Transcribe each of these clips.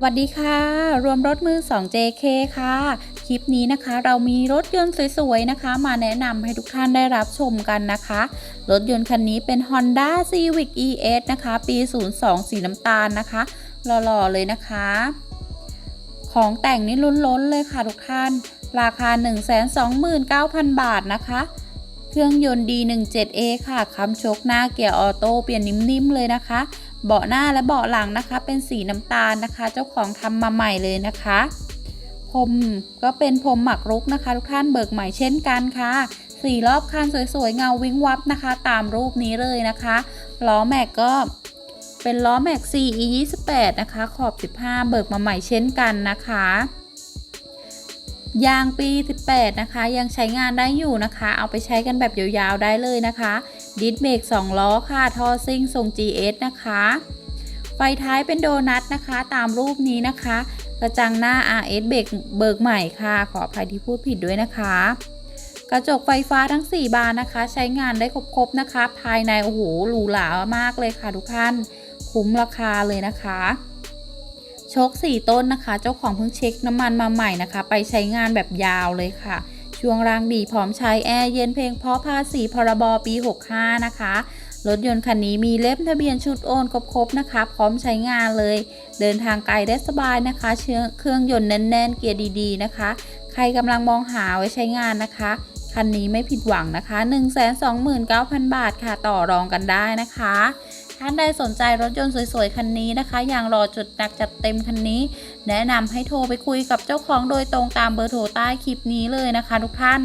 สวัสดีค่ะ รวมรถมือ 2 JK ค่ะ คลิปนี้นะคะ เรามีรถยนต์สวยๆนะคะ มาแนะนำให้ทุกท่านได้รับชมกันนะคะ รถยนต์คันนี้เป็น Honda Civic ES นะคะ ปี 02 สีน้ำตาลนะคะหล่อๆเลยนะคะ ของแต่งนี่ล้นๆเลยค่ะทุกท่าน ราคา 129,000 บาทนะคะ เครื่องยนต์ D17A ค่ะคำชกหน้าเกียร์ออโต้เปลี่ยนนิ่มๆเลยนะคะ เบาะหน้าและเบาะหลังนะคะ เป็นสีน้ำตาลนะคะ เจ้าของทำมาใหม่เลยนะคะ พรมก็เป็นพรมหมักรุกนะคะ ทุกท่านเบิกใหม่เช่นกันค่ะสีรอบคันสวยๆเงาวิงวับนะคะ ตามรูปนี้เลยนะคะล้อแม็กก็เป็นล้อแม็ก CE 28 นะคะ ขอบ 15 เบิกมาใหม่เช่นกันนะคะ ยางปี 18 นะคะ ยังใช้งานได้อยู่นะคะ เอาไปใช้กันแบบยาวๆได้เลยนะคะ ดิสเบรก2 ล้อค่ะ ทอซิ่งทรง GS นะคะ ไฟท้ายเป็นโดนัทนะคะ ตามรูปนี้นะคะ กระจังหน้า RS เบรกเบิกใหม่ค่ะ ขออภัยที่พูดผิดด้วยนะคะ กระจกไฟฟ้าทั้ง 4 บานนะคะ ใช้งานได้ครบๆนะคะ ภายในโอ้โหหรูหรามากเลยค่ะทุกท่าน คุ้มราคาเลยนะคะ โชค4 ต้นนะคะ เจ้าของเพิ่งเช็คน้ำมันมาใหม่นะคะ ไปใช้งานแบบยาวเลยค่ะ ช่วงรางดีพร้อมใช้แอร์เย็นเพลงเพราะภาษีพรบปี 65 นะคะรถยนต์คันนี้มีเล่มทะเบียนชุดโอนครบๆนะคะ พร้อมใช้งานเลย เดินทางไกลได้สบายนะคะเชื้อเครื่องยนต์แน่นๆ เกียร์ดีๆนะคะ ใครกำลังมองหาไว้ใช้งานนะคะ คันนี้ไม่ผิดหวังนะคะ 129,000 บาทค่ะต่อรองกันได้นะคะ ท่านใดสนใจรถยนต์สวยๆ คันนี้นะคะ อย่างรอจุดหนักจัดเต็มคันนี้ แนะนำให้โทรไปคุยกับเจ้าของโดยตรงตามเบอร์โทรใต้คลิปนี้เลยนะคะ ทุกท่าน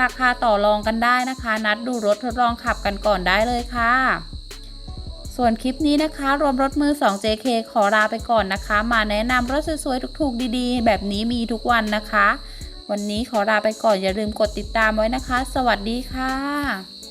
ราคาต่อรองกันได้นะคะ นัดดูรถทดลองขับกันก่อนได้เลยค่ะ ส่วนคลิปนี้นะคะ รวมรถมือ 2 JK ขอลาไปก่อนนะคะ มาแนะนำรถสวยๆ ถูกๆ ดีๆ แบบนี้มีทุกวันนะคะ วันนี้ขอลาไปก่อนอย่าลืมกดติดตามไว้นะคะ สวัสดีค่ะ